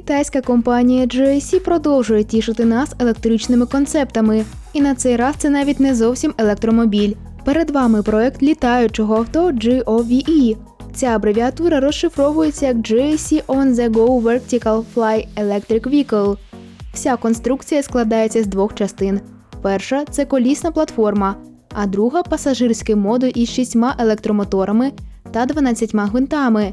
Китайська компанія GAC продовжує тішити нас електричними концептами, і на цей раз це навіть не зовсім електромобіль. Перед вами проект літаючого авто GOVE. Ця абревіатура розшифровується як GAC On The Go Vertical Fly Electric Vehicle. Вся конструкція складається з двох частин. Перша це колісна платформа, а друга пасажирський модуль із шістьма електромоторами та 12 гвинтами.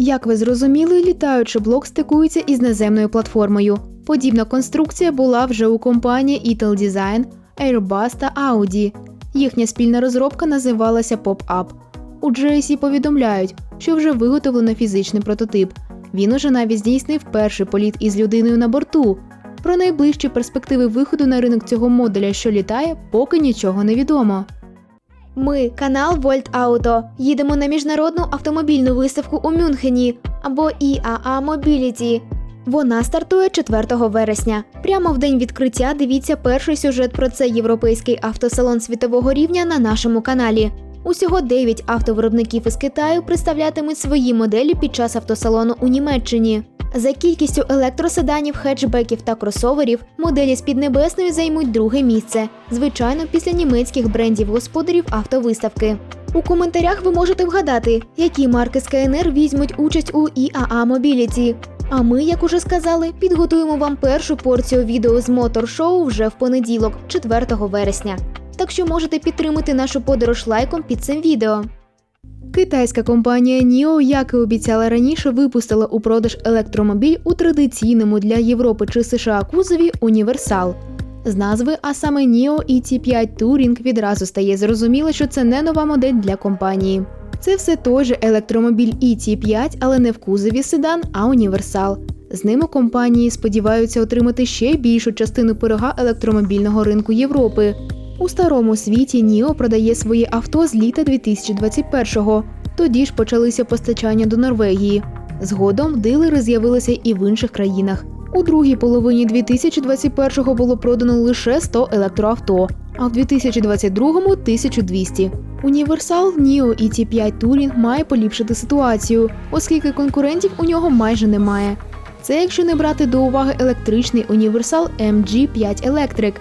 Як ви зрозуміли, літаючий блок стикується із наземною платформою. Подібна конструкція була вже у компанії Ital Design, Airbus та Audi. Їхня спільна розробка називалася Pop-Up. У GAC повідомляють, що вже виготовлено фізичний прототип. Він уже навіть здійснив перший політ із людиною на борту. Про найближчі перспективи виходу на ринок цього модуля, що літає, поки нічого не відомо. Ми, канал Volt Auto, їдемо на міжнародну автомобільну виставку у Мюнхені або IAA Mobility. Вона стартує 4 вересня. Прямо в день відкриття дивіться перший сюжет про цей європейський автосалон світового рівня на нашому каналі. Усього 9 автовиробників із Китаю представлятимуть свої моделі під час автосалону у Німеччині. За кількістю електроседанів, хетчбеків та кросоверів моделі з Піднебесної займуть друге місце, звичайно, після німецьких брендів господарів автовиставки. У коментарях ви можете вгадати, які марки з КНР візьмуть участь у IAA Mobility. А ми, як уже сказали, підготуємо вам першу порцію відео з мотор-шоу вже в понеділок, 4 вересня. Так що можете підтримати нашу подорож лайком під цим відео. Китайська компанія NIO, як і обіцяла раніше, випустила у продаж електромобіль у традиційному для Європи чи США кузові Універсал. З назви, а саме NIO ET5 Touring відразу стає зрозуміло, що це не нова модель для компанії. Це все той же електромобіль ET5, але не в кузові седан, а універсал. З ним у компанії сподіваються отримати ще більшу частину пирога електромобільного ринку Європи. У старому світі Ніо продає свої авто з літа 2021-го. Тоді ж почалися постачання до Норвегії. Згодом дилери з'явилися і в інших країнах. У другій половині 2021-го було продано лише 100 електроавто, а в 2022-му – 1200. Універсал Ніо ET5 Touring має поліпшити ситуацію, оскільки конкурентів у нього майже немає. Це якщо не брати до уваги електричний універсал MG5 Electric.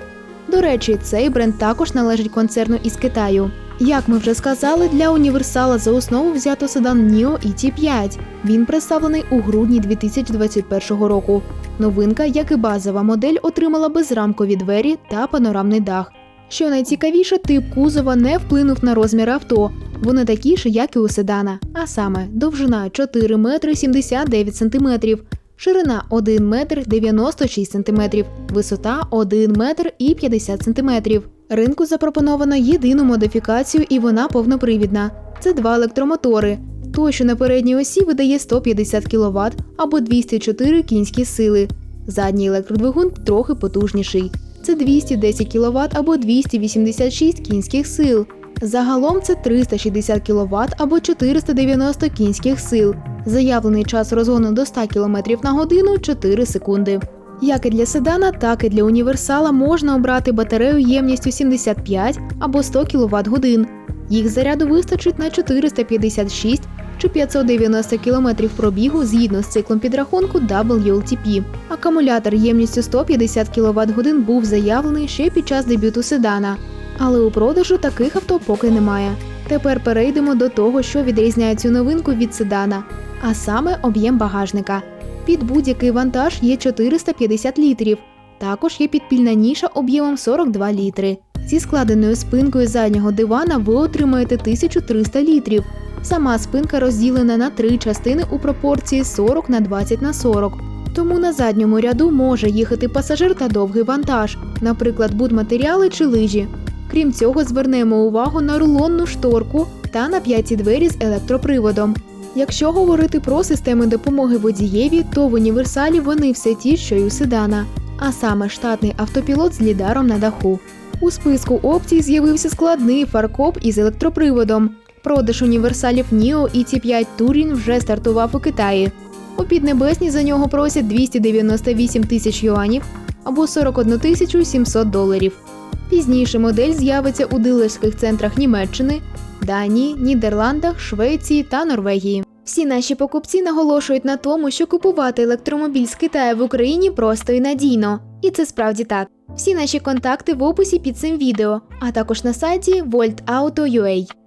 До речі, цей бренд також належить концерну із Китаю. Як ми вже сказали, для універсала за основу взято седан NIO ET5. Він представлений у грудні 2021 року. Новинка, як і базова модель, отримала безрамкові двері та панорамний дах. Що найцікавіше, тип кузова не вплинув на розміри авто. Вони такі ж, як і у седана, а саме довжина 4 метри 79 сантиметрів, ширина 1 метр 96 сантиметрів, висота 1 метр і 50 сантиметрів. Ринку запропоновано єдину модифікацію, і вона повнопривідна. Це два електромотори. Той, що на передній осі видає 150 кВт або 204 кінські сили. Задній електродвигун трохи потужніший. Це 210 кВт або 286 кінських сил. Загалом це 360 кВт або 490 кінських сил. Заявлений час розгону до 100 км на годину 4 секунди. Як і для седана, так і для універсала можна обрати батарею ємністю 75 або 100 кВт годин. Їх заряду вистачить на 456 чи 590 км пробігу згідно з циклом підрахунку WLTP. Акумулятор ємністю 150 кВт годин був заявлений ще під час дебюту седана, але у продажу таких авто поки немає. Тепер перейдемо до того, що відрізняє цю новинку від седана, а саме об'єм багажника. Під будь-який вантаж є 450 літрів. Також є підпільна ніша об'ємом 42 літри. Зі складеною спинкою заднього дивана ви отримаєте 1300 літрів. Сама спинка розділена на три частини у пропорції 40 на 20 на 40. Тому на задньому ряду може їхати пасажир та довгий вантаж, наприклад, будматеріали чи лижі. Крім цього, звернемо увагу на рулонну шторку та на п'яті двері з електроприводом. Якщо говорити про системи допомоги водієві, то в універсалі вони все ті, що й у седана. а саме штатний автопілот з лідаром на даху. У списку опцій з'явився складний фаркоп із електроприводом. Продаж універсалів NIO і T5 Touring вже стартував у Китаї. У Піднебесні за нього просять 298 тисяч юанів або 41 тисячу 700 доларів. Пізніше модель з'явиться у дилерських центрах Німеччини, Данії, Нідерландах, Швеції та Норвегії. Всі наші покупці наголошують на тому, що купувати електромобіль з Китаю в Україні просто і надійно. І це справді так. Всі наші контакти в описі під цим відео, а також на сайті voltauto.ua.